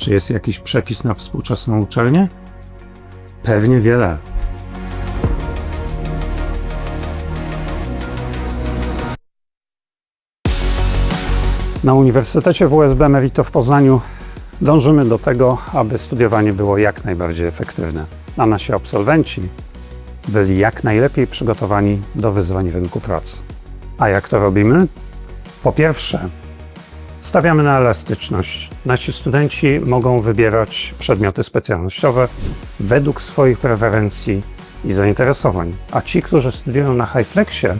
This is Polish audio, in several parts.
Czy jest jakiś przepis na współczesną uczelnię? Pewnie wiele. Na Uniwersytecie WSB Merito w Poznaniu dążymy do tego, aby studiowanie było jak najbardziej efektywne, a nasi absolwenci byli jak najlepiej przygotowani do wyzwań rynku pracy. A jak to robimy? Po pierwsze, stawiamy na elastyczność. Nasi studenci mogą wybierać przedmioty specjalnościowe według swoich preferencji i zainteresowań, a ci, którzy studiują na HighFlexie,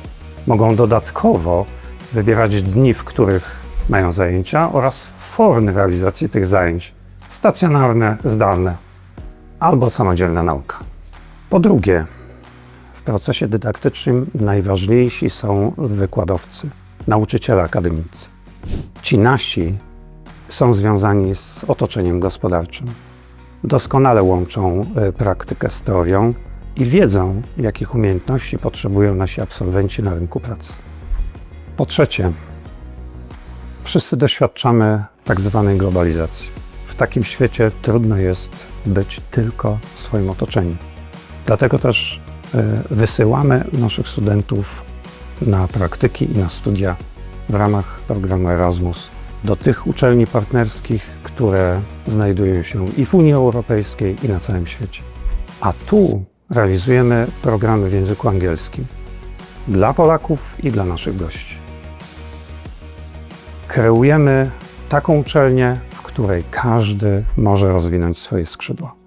mogą dodatkowo wybierać dni, w których mają zajęcia oraz formy realizacji tych zajęć stacjonarne, zdalne albo samodzielna nauka. Po drugie, w procesie dydaktycznym najważniejsi są wykładowcy, nauczyciele akademicy. Ci nasi są związani z otoczeniem gospodarczym. Doskonale łączą e, praktykę z teorią i wiedzą, jakich umiejętności potrzebują nasi absolwenci na rynku pracy. Po trzecie, wszyscy doświadczamy tak zwanej globalizacji. W takim świecie trudno jest być tylko w swoim otoczeniu. Dlatego też e, wysyłamy naszych studentów na praktyki i na studia w ramach programu Erasmus do tych uczelni partnerskich, które znajdują się i w Unii Europejskiej, i na całym świecie. A tu realizujemy programy w języku angielskim dla Polaków i dla naszych gości. Kreujemy taką uczelnię, w której każdy może rozwinąć swoje skrzydła.